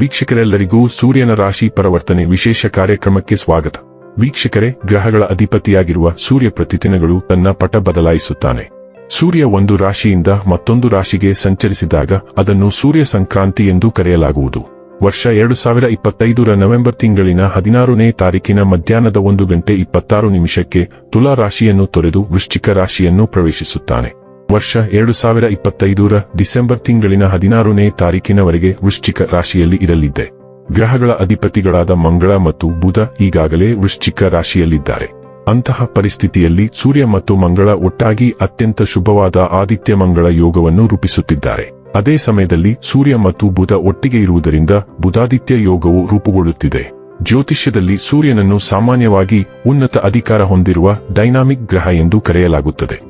ವೀಕ್ಷಕರೆಲ್ಲರಿಗೂ ಸೂರ್ಯನ ರಾಶಿ ಪರಿವರ್ತನೆ ವಿಶೇಷ ಕಾರ್ಯಕ್ರಮಕ್ಕೆ ಸ್ವಾಗತ. ವೀಕ್ಷಕರೇ, ಗ್ರಹಗಳ ಅಧಿಪತಿಯಾಗಿರುವ ಸೂರ್ಯ ಪ್ರತಿದಿನಗಳು ತನ್ನ ಪಟ ಬದಲಾಯಿಸುತ್ತಾನೆ. ಸೂರ್ಯ ಒಂದು ರಾಶಿಯಿಂದ ಮತ್ತೊಂದು ರಾಶಿಗೆ ಸಂಚರಿಸಿದಾಗ ಅದನ್ನು ಸೂರ್ಯ ಸಂಕ್ರಾಂತಿ ಎಂದು ಕರೆಯಲಾಗುವುದು. ವರ್ಷ ಎರಡು ಸಾವಿರ ಇಪ್ಪತ್ತೈದರ ನವೆಂಬರ್ ತಿಂಗಳಿನ ಹದಿನಾರನೇ ತಾರೀಕಿನ ಮಧ್ಯಾಹ್ನದ ಒಂದು ಗಂಟೆ ಇಪ್ಪತ್ತಾರು ನಿಮಿಷಕ್ಕೆ ತುಲಾ ರಾಶಿಯನ್ನು ತೊರೆದು ವೃಶ್ಚಿಕ ರಾಶಿಯನ್ನು ಪ್ರವೇಶಿಸುತ್ತಾನೆ. ವರ್ಷ ಎರಡು ಸಾವಿರ ಇಪ್ಪತ್ತೈದರ ಡಿಸೆಂಬರ್ ತಿಂಗಳಿನ ಹದಿನಾರನೇ ತಾರೀಕಿನವರೆಗೆ ವೃಶ್ಚಿಕ ರಾಶಿಯಲ್ಲಿ ಇರಲಿದ್ದೆ. ಗ್ರಹಗಳ ಅಧಿಪತಿಗಳಾದ ಮಂಗಳ ಮತ್ತು ಬುಧ ಈಗಾಗಲೇ ವೃಶ್ಚಿಕ ರಾಶಿಯಲ್ಲಿದ್ದಾರೆ. ಅಂತಹ ಪರಿಸ್ಥಿತಿಯಲ್ಲಿ ಸೂರ್ಯ ಮತ್ತು ಮಂಗಳ ಒಟ್ಟಾಗಿ ಅತ್ಯಂತ ಶುಭವಾದ ಆದಿತ್ಯ ಮಂಗಳ ಯೋಗವನ್ನು ರೂಪಿಸುತ್ತಿದ್ದಾರೆ. ಅದೇ ಸಮಯದಲ್ಲಿ ಸೂರ್ಯ ಮತ್ತು ಬುಧ ಒಟ್ಟಿಗೆ ಇರುವುದರಿಂದ ಬುಧಾದಿತ್ಯ ಯೋಗವು ರೂಪುಗೊಳ್ಳುತ್ತಿದೆ. ಜ್ಯೋತಿಷ್ಯದಲ್ಲಿ ಸೂರ್ಯನನ್ನು ಸಾಮಾನ್ಯವಾಗಿ ಉನ್ನತ ಅಧಿಕಾರ ಹೊಂದಿರುವ ಡೈನಾಮಿಕ್ ಗ್ರಹ ಎಂದು ಕರೆಯಲಾಗುತ್ತದೆ.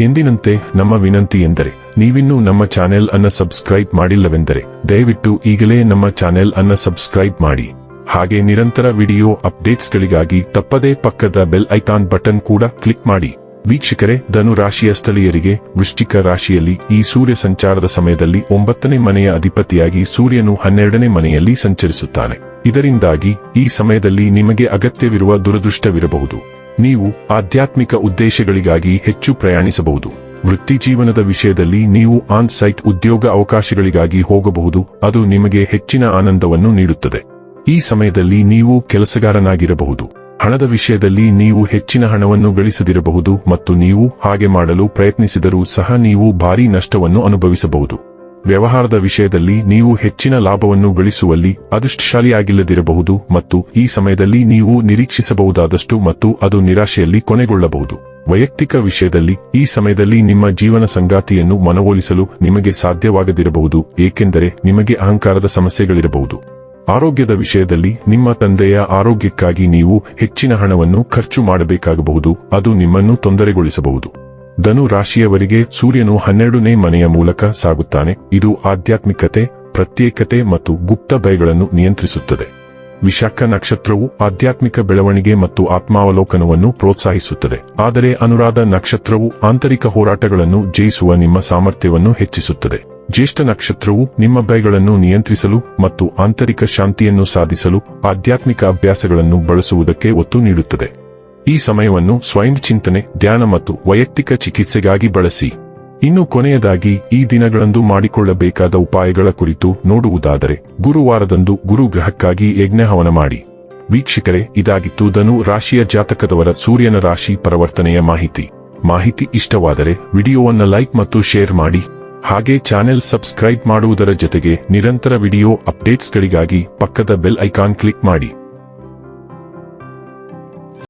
ಎಂದಿನಂತೆ ನಮ್ಮ ವಿನಂತಿ ಎಂದರೆ, ನೀವಿನ್ನೂ ನಮ್ಮ ಚಾನೆಲ್ ಅನ್ನ ಸಬ್ಸ್ಕ್ರೈಬ್ ಮಾಡಿಲ್ಲವೆಂದರೆ, ದಯವಿಟ್ಟು ಈಗಲೇ ನಮ್ಮ ಚಾನೆಲ್ ಅನ್ನ ಸಬ್ಸ್ಕ್ರೈಬ್ ಮಾಡಿ. ಹಾಗೆ ನಿರಂತರ ವಿಡಿಯೋ ಅಪ್ಡೇಟ್ಸ್ಗಳಿಗಾಗಿ ತಪ್ಪದೇ ಪಕ್ಕದ ಬೆಲ್ ಐಕಾನ್ ಬಟನ್ ಕೂಡ ಕ್ಲಿಕ್ ಮಾಡಿ. ವೀಕ್ಷಕರೇ, ಧನು ರಾಶಿಯ ಸ್ಥಳೀಯರಿಗೆ ವೃಶ್ಚಿಕ ರಾಶಿಯಲ್ಲಿ ಈ ಸೂರ್ಯ ಸಂಚಾರದ ಸಮಯದಲ್ಲಿ ಒಂಬತ್ತನೇ ಮನೆಯ ಅಧಿಪತಿಯಾಗಿ ಸೂರ್ಯನು ಹನ್ನೆರಡನೇ ಮನೆಯಲ್ಲಿ ಸಂಚರಿಸುತ್ತಾನೆ. ಇದರಿಂದಾಗಿ ಈ ಸಮಯದಲ್ಲಿ ನಿಮಗೆ ಅಗತ್ಯವಿರುವ ದುರದೃಷ್ಟವಿರಬಹುದು. ನೀವು ಆಧ್ಯಾತ್ಮಿಕ ಉದ್ದೇಶಗಳಿಗಾಗಿ ಹೆಚ್ಚು ಪ್ರಯಾಣಿಸಬಹುದು. ವೃತ್ತಿ ಜೀವನದ ವಿಷಯದಲ್ಲಿ ನೀವು ಆನ್ ಸೈಟ್ ಉದ್ಯೋಗ ಅವಕಾಶಗಳಿಗಾಗಿ ಹೋಗಬಹುದು, ಅದು ನಿಮಗೆ ಹೆಚ್ಚಿನ ಆನಂದವನ್ನು ನೀಡುತ್ತದೆ. ಈ ಸಮಯದಲ್ಲಿ ನೀವು ಕೆಲಸಗಾರನಾಗಿರಬಹುದು. ಹಣದ ವಿಷಯದಲ್ಲಿ ನೀವು ಹೆಚ್ಚಿನ ಹಣವನ್ನು ಗಳಿಸದಿರಬಹುದು ಮತ್ತು ನೀವು ಹಾಗೆ ಮಾಡಲು ಪ್ರಯತ್ನಿಸಿದರೂ ಸಹ ನೀವು ಭಾರೀ ನಷ್ಟವನ್ನು ಅನುಭವಿಸಬಹುದು. ವ್ಯವಹಾರದ ವಿಷಯದಲ್ಲಿ ನೀವು ಹೆಚ್ಚಿನ ಲಾಭವನ್ನು ಗಳಿಸುವಲ್ಲಿ ಅದೃಷ್ಟಶಾಲಿಯಾಗಿಲ್ಲದಿರಬಹುದು ಮತ್ತು ಈ ಸಮಯದಲ್ಲಿ ನೀವು ನಿರೀಕ್ಷಿಸಬಹುದಾದಷ್ಟು ಮತ್ತು ಅದು ನಿರಾಶೆಯಲ್ಲಿ ಕೊನೆಗೊಳ್ಳಬಹುದು. ವೈಯಕ್ತಿಕ ವಿಷಯದಲ್ಲಿ ಈ ಸಮಯದಲ್ಲಿ ನಿಮ್ಮ ಜೀವನ ಸಂಗಾತಿಯನ್ನು ಮನವೊಲಿಸಲು ನಿಮಗೆ ಸಾಧ್ಯವಾಗದಿರಬಹುದು, ಏಕೆಂದರೆ ನಿಮಗೆ ಅಹಂಕಾರದ ಸಮಸ್ಯೆಗಳಿರಬಹುದು. ಆರೋಗ್ಯದ ವಿಷಯದಲ್ಲಿ ನಿಮ್ಮ ತಂದೆಯ ಆರೋಗ್ಯಕ್ಕಾಗಿ ನೀವು ಹೆಚ್ಚಿನ ಹಣವನ್ನು ಖರ್ಚು ಮಾಡಬೇಕಾಗಬಹುದು, ಅದು ನಿಮ್ಮನ್ನು ತೊಂದರೆಗೊಳಿಸಬಹುದು. ಧನು ರಾಶಿಯವರಿಗೆ ಸೂರ್ಯನು ಹನ್ನೆರಡನೇ ಮನೆಯ ಮೂಲಕ ಸಾಗುತ್ತಾನೆ. ಇದು ಆಧ್ಯಾತ್ಮಿಕತೆ, ಪ್ರತ್ಯೇಕತೆ ಮತ್ತು ಗುಪ್ತ ಭಯಗಳನ್ನು ನಿಯಂತ್ರಿಸುತ್ತದೆ. ವಿಶಾಖ ನಕ್ಷತ್ರವು ಆಧ್ಯಾತ್ಮಿಕ ಬೆಳವಣಿಗೆ ಮತ್ತು ಆತ್ಮಾವಲೋಕನವನ್ನು ಪ್ರೋತ್ಸಾಹಿಸುತ್ತದೆ. ಆದರೆ ಅನುರಾಧ ನಕ್ಷತ್ರವು ಆಂತರಿಕ ಹೋರಾಟಗಳನ್ನು ಜಯಿಸುವ ನಿಮ್ಮ ಸಾಮರ್ಥ್ಯವನ್ನು ಹೆಚ್ಚಿಸುತ್ತದೆ. ಜ್ಯೇಷ್ಠ ನಕ್ಷತ್ರವು ನಿಮ್ಮ ಭಯಗಳನ್ನು ನಿಯಂತ್ರಿಸಲು ಮತ್ತು ಆಂತರಿಕ ಶಾಂತಿಯನ್ನು ಸಾಧಿಸಲು ಆಧ್ಯಾತ್ಮಿಕ ಅಭ್ಯಾಸಗಳನ್ನು ಬಳಸುವುದಕ್ಕೆ ಒತ್ತು ನೀಡುತ್ತದೆ. ಈ ಸಮಯವನ್ನು ಸ್ವಯಂ ಚಿಂತನೆ ಧ್ಯಾನ ಮತ್ತು ವೈಯಕ್ತಿಕ ಚಿಕಿತ್ಸೆಗಾಗಿ ಬಳಸಿ. ಇನ್ನು ಕೊನೆಯದಾಗಿ, ಈ ದಿನಗಳಂದು ಮಾಡಿಕೊಳ್ಳಬೇಕಾದ ಉಪಾಯಗಳ ಕುರಿತು ನೋಡುವುದಾದರೆ, ಗುರುವಾರದಂದು ಗುರು ಗ್ರಹಕ್ಕಾಗಿ ಯಜ್ಞಹವನ ಮಾಡಿ. ವೀಕ್ಷಕರೇ, ಇದಾಗಿತ್ತು ಧನು ರಾಶಿಯ ಜಾತಕದವರ ಸೂರ್ಯನ ರಾಶಿ ಪರಿವರ್ತನೆಯ ಮಾಹಿತಿ. ಮಾಹಿತಿ ಇಷ್ಟವಾದರೆ, ವಿಡಿಯೋವನ್ನು ಲೈಕ್ ಮತ್ತು ಶೇರ್ ಮಾಡಿ. ಹಾಗೆ ಚಾನೆಲ್ ಸಬ್ಸ್ಕ್ರೈಬ್ ಮಾಡುವುದರ ಜೊತೆಗೆ ನಿರಂತರ ವಿಡಿಯೋ ಅಪ್ಡೇಟ್ಸ್ಗಳಿಗಾಗಿ ಪಕ್ಕದ ಬೆಲ್ ಐಕಾನ್ ಕ್ಲಿಕ್ ಮಾಡಿ.